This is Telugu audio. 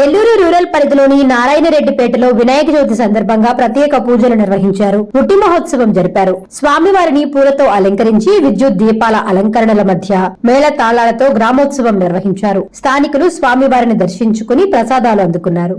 నెల్లూరు రూరల్ పరిధిలోని నారాయణరెడ్డిపేటలో వినాయక చవితి సందర్భంగా ప్రత్యేక పూజలు నిర్వహించారు. పుట్టి మహోత్సవం జరిపారు. స్వామివారిని పూలతో అలంకరించి విద్యుత్ దీపాల అలంకరణల మధ్య మేళ తాళాలతో గ్రామోత్సవం నిర్వహించారు. స్థానికులు స్వామివారిని దర్శించుకుని ప్రసాదాలు అందుకున్నారు.